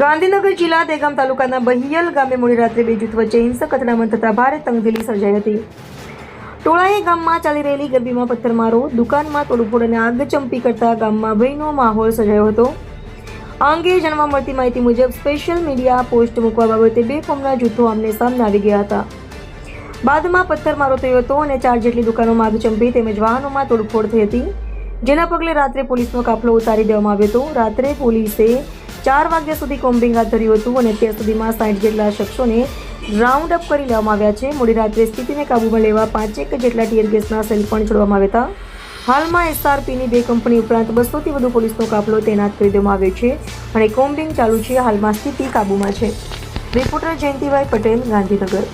ગાંધીનગર જિલ્લા દેગામ તાલુકાના બહિયલ ગામે મોડી રાત્રે બે જૂથ વચ્ચે હિંસક અથડામણ થતા ભારે તંગદિલી સર્જાઈ હતી. ટોળાએ ગામમાં ચાલી રહેલી ગરબીમાં પથ્થરમારો, દુકાનમાં તોડફોડ અને આગ ચંપી કરતા ગામમાં ભયનો માહોલ સર્જાયો હતો. આ અંગે જાણવા મળતી માહિતી મુજબ સ્પેશિયલ મીડિયા પોસ્ટ મૂકવા બાબતે બે ફોર્મના જૂથો આમને સામને આવી ગયા હતા. બાદમાં પથ્થરમારો થયો હતો અને ચાર જેટલી દુકાનોમાં આગચંપી તેમજ વાહનોમાં તોડફોડ થઈ હતી. જેના પગલે રાત્રે પોલીસનો કાફલો ઉતારી દેવામાં આવ્યો હતો. રાત્રે પોલીસે ચાર વાગ્યા સુધી કોમ્બિંગ હાથ ધર્યું હતું અને અત્યાર સુધીમાં સાઠ જેટલા શખ્સોને રાઉન્ડ અપ કરી લેવામાં આવ્યા છે. મોડી રાત્રે સ્થિતિને કાબૂમાં લેવા પાંચેક જેટલા ટીયર ગેસના સેલ પણ છોડવામાં આવ્યા હતા. હાલમાં એસઆરપીની બે કંપની ઉપરાંત બસોથી વધુ પોલીસનો કાફલો તૈનાત કરી દેવામાં આવ્યો છે અને કોમ્બિંગ ચાલુ છે. હાલમાં સ્થિતિ કાબૂમાં છે. રિપોર્ટર જયંતિભાઈ પટેલ, ગાંધીનગર.